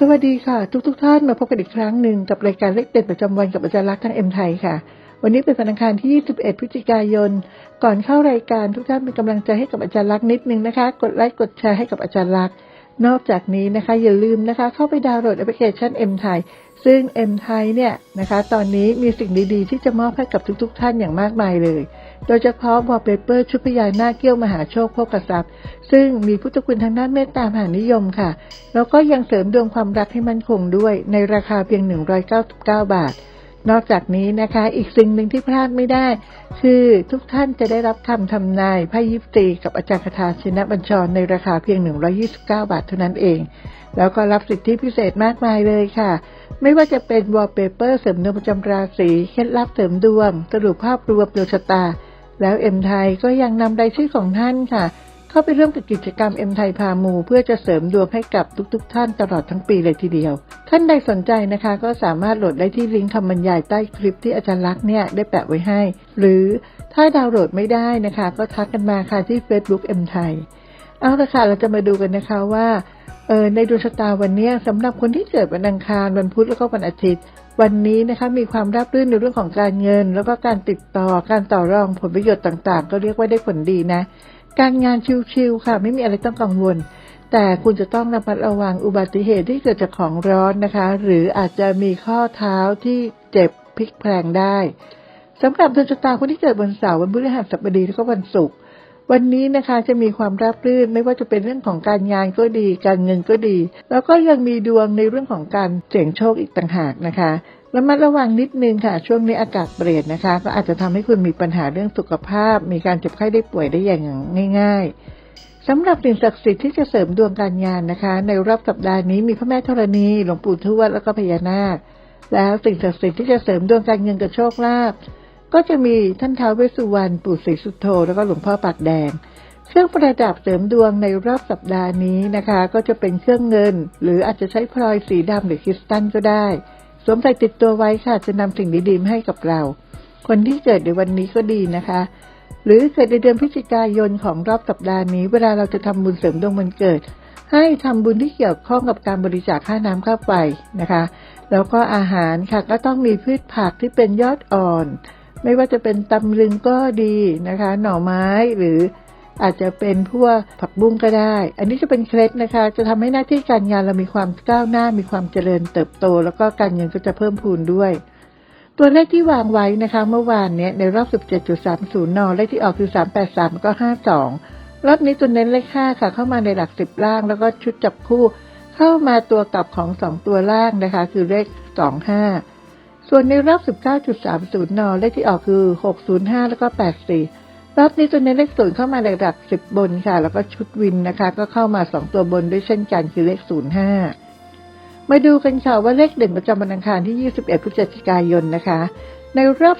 สวัสดีค่ะ ทุกๆท่านมาพบกันอีกครั้งหนึ่งกับรายการเลขเด็ดประจำวันกับอาจารย์รักทางเอ็มไทยค่ะ วันนี้เป็นวันอังคารที่ 21 พฤศจิกายน ก่อนเข้ารายการทุกท่านเป็นกำลังใจให้กับอาจารย์รักนิดนึงนะคะ กดไลค์กดแชร์ให้กับอาจารย์รัก นอกจากนี้นะคะ อย่าลืมนะคะ เข้าไปดาวน์โหลดแอปพลิเคชันเอ็มไทย ซึ่ง M ไทยเนี่ยนะคะตอนนี้มีสิ่งดีๆ ที่จะมอบให้กับทุกๆ ท่านอย่างมากมายเลย โดยเฉพาะวอลเปเปอร์ชุดพญานาคเกี้ยวมหาโชคโภกทรัพย์ ซึ่งมีพุทธคุณทางด้านเมตตามหานิยมค่ะ แล้วก็ยังเสริมดวงความรักให้มั่นคงด้วยในราคาเพียง 199 บาท นอกจากนี้นะคะ อีกสิ่งหนึ่งที่พลาดไม่ได้ คือทุกท่านจะได้รับคำทำนายไพ่ยิปซีกับอาจารย์คาถาชินบัญชรในราคาเพียง 129 บาทเท่านั้นเอง แล้วก็รับสิทธิพิเศษมากมายเลยค่ะ ไม่ว่าจะเป็นวอลเปเปอร์เสริมดวงประจำราศีเคล็ดลับเสริมดวง สรุปภาพรวมดวงชะตา แล้วเอ็มไทยก็ยังนำรายชื่อของท่านค่ะ เข้าไปร่วมกับกิจกรรมเอ็มไทยพามู เพื่อจะเสริมดวงให้กับทุกๆท่านตลอดทั้งปีเลยทีเดียว ท่านใดสนใจนะคะ ก็สามารถโหลดได้ที่ลิงก์คำบรรยายใต้คลิปที่อาจารย์ลักษณ์เนี่ยได้แปะไว้ให้ หรือถ้าดาวน์โหลดไม่ได้นะคะ ก็ทักกันมาค่ะที่ Facebook เอ็มไทยเอาละค่ะเราจะมาดูกันนะคะว่าเออในดวงชะตาวันนี้ยสำหรับคนที่เกิดวันอังคารวันพุธแล้วก็วันอาทิตย์ วันนี้นะคะมีความราบรื่นในเรื่องของการเงิน แล้วก็การติดต่อการต่อรองผลประโยชน์ต่างๆ ก็เรียกว่าได้ผลดีนะ การงานชิวๆค่ะ ไม่มีอะไรต้องกังวล แต่คุณจะต้องระมัดระวังอุบัติเหตุที่เกิดจากของร้อนนะคะ หรืออาจจะมีข้อเท้าที่เจ็บพลิกแพลงได้สำหรับดวงชะตาคนที่เกิดวันเสาร์วันพฤหัสบดีแล้วก็วันศุกร์ วันนี้นะคะจะมีความราบรื่นไม่ว่าจะเป็นเรื่องของการงานก็ดี การเงินก็ดี แล้วก็ยังมีดวงในเรื่องของการเสี่ยงโชคอีกต่างหากนะคะระมัดระวังนิดนึงค่ะ ช่วงนี้อากาศเปลี่ยนนะคะ ก็อาจจะทำให้คุณมีปัญหาเรื่องสุขภาพ มีการเจ็บไข้ได้ป่วยได้อย่างง่าย ๆสำหรับสิ่งศักดิ์สิทธิ์ที่จะเสริมดวงการงานนะคะ ในรอบสัปดาห์นี้มีพระแม่ธรณีหลวงปู่ทวดแล้วก็พญานาค แล้วสิ่งศักดิ์สิทธิ์ที่จะเสริมดวงการเงินกับโชคลาภ ก็จะมีท่านท้าวเวสสุวรรณปู่ศรีสุโธแล้วก็หลวงพ่อปากแดง เครื่องประดับเสริมดวงในรอบสัปดาห์นี้นะคะ ก็จะเป็นเครื่องเงิน หรืออาจจะใช้พลอยสีดำหรือคริสตัลก็ได้ สวมใส่ติดตัวไว้ค่ะจะนำสิ่งดีๆมาให้กับเรา คนที่เกิดในวันนี้ก็ดีนะคะ หรือเกิดในเดือนพฤศจิกายนของรอบสัปดาห์นี้ เวลาเราจะทำบุญเสริมดวงวันเกิดให้ทำบุญที่เกี่ยวข้องกับการบริจาคค่าน้ำค่าไฟนะคะ แล้วก็อาหารค่ะก็ต้องมีพืชผักที่เป็นยอดอ่อน ไม่ว่าจะเป็นตำลึงก็ดีนะคะ หน่อไม้หรืออาจจะเป็นพวกผักบุ้งก็ได้ อันนี้จะเป็นเคล็ดนะคะ จะทำให้หน้าที่การงานเรามีความก้าวหน้า มีความเจริญเติบโต แล้วก็การเงินก็จะเพิ่มพูนด้วย ตัวเลขที่วางไว้นะคะ เมื่อวานเนี้ยในรอบ 17.30 น เลขที่ออกคือ 383 ก็ 52 รอบนี้ตัวเน้นเลข 5 ค่ะ เข้ามาในหลัก 10 ล่าง แล้วก็ชุดจับคู่ เข้ามาตัวกลับของ 2 ตัวล่างนะคะ คือเลข 25 ส่วนในรอบ 19.30 น เลขที่ออกคือ 605 แล้วก็ 84 รอบนี้ตัวเน้นเลขศูนย์เข้ามาในหลัก 10 บนค่ะ แล้วก็ชุดวินนะคะ ก็เข้ามา 2 ตัวบนด้วยเช่นกันคือเลข 05 มาดูกันค่ะว่าเลขเด่นประจำวันอังคารที่ 21 พฤศจิกายนนะคะ ในรอบ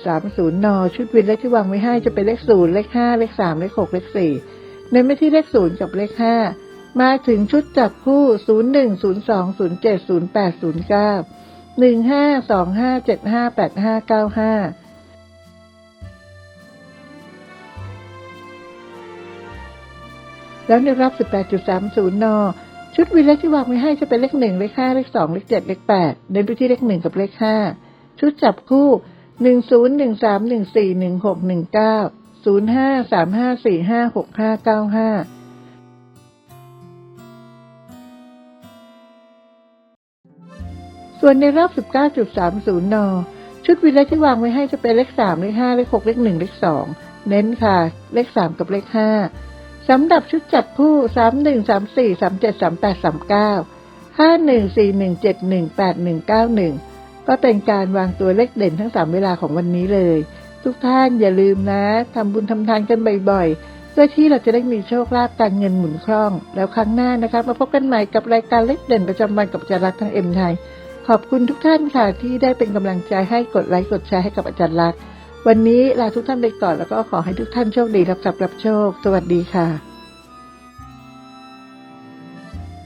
17.30 น ชุดวินเลขที่วางไว้ให้จะเป็นเลข 0 เลข 5 เลข 3 เลข 6 เลข 4 เน้นไปที่เลข 0 กับเลข 5 มาถึงชุดจับคู่ 01 02 07 08 09 15 25 75 85 95แล้วในรอบ18.30นอชุดวินเลขที่วางไว้ให้จะเป็นเลข1เลข5เลข2เลข7เลข8เน้นไปที่เลข1กับเลข5ชุดจับคู่10 13 14 16 19 05 35 45 65 95ส่ ส่วนในรอบ 19.30 น ชุดวินเลขที่วางไว้ให้จะเป็นเลข 3 เลข 5 เลข 6 เลข 1 เลข 2 เน้นค่ะ เลข 3 กับเลข 5 สำหรับชุดจับคู่3 1 3 4 3 7 3 8 3 9 5 1 4 1 7 1 8 1 9 1 ก็เป็นการวางตัวเลขเด่นทั้ง 3 เวลาของวันนี้เลย ทุกท่านอย่าลืมนะทำบุญทำทานกันบ่อยๆเพื่อที่เราจะได้มีโชคลาภการเงินหมุนคล่อง แล้วครั้งหน้านะคะมาพบกันใหม่กับรายการเลขเด่นประจำวันกับจารย์รักทางเอ็มไทย ขอบคุณทุกท่านค่ะ ที่ได้เป็นกำลังใจให้กดไลค์กดแชร์ให้กับอาจารย์ลักษณ์วันนี้ลาทุกท่านไปก่อนแล้วก็ขอให้ทุกท่านโชคดีรับทรัพย์รับโชค สวัสดีค่ะ